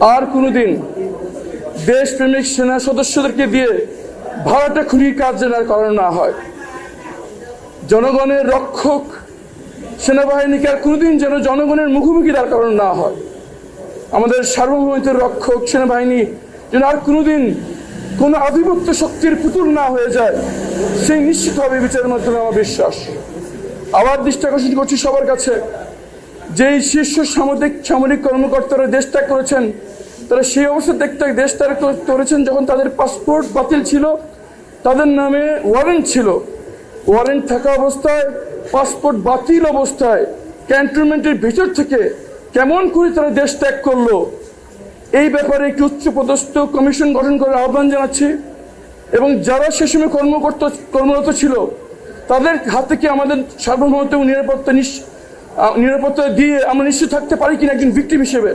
আর কোনোদিন দেশপ্রেমিক সেনা সদস্যদেরকে দিয়ে ভাড়াটা খুঁড়িয়ে কাজ যেন করানো না হয়। জনগণের রক্ষক সেনাবাহিনীকে আর কোনোদিন যেন জনগণের মুখোমুখি দাঁড় করানো না হয়। আমাদের সার্বভৌমত্বের রক্ষক সেনাবাহিনী যেন আর কোনোদিন কোনো আধিপত্য শক্তির পুতুল না হয়ে যায়, সেই নিশ্চিত হবে বিচারের মাধ্যমে আমার বিশ্বাস। আবার দৃষ্টি আকর্ষণ করছি সবার কাছে। যেই শীর্ষ সামরিক সামরিক কর্মকর্তারা দেশ ত্যাগ করেছেন তারা সেই অবস্থা দেখতে দেশ ত্যাগ করেছেন যখন তাদের পাসপোর্ট বাতিল ছিল তাদের নামে ওয়ারেন্ট ছিল। ওয়ারেন্ট থাকা অবস্থায় পাসপোর্ট বাতিল অবস্থায় ক্যান্টনমেন্টের ভিতর থেকে কেমন করে তারা দেশ ত্যাগ করল এই ব্যাপারে একটি উচ্চপদস্থ কমিশন গঠন করার আহ্বান জানাচ্ছি। এবং যারা সে সময় কর্মকর্তা কর্মরত ছিল তাদের হাতে কি আমাদের সার্বভৌমত্ব নিরাপত্তা নিশ- আহ, নিরাপত্তা দিয়ে আমরা নিশ্চিত থাকতে পারি কিনা একজন ভিক্টিম হিসেবে।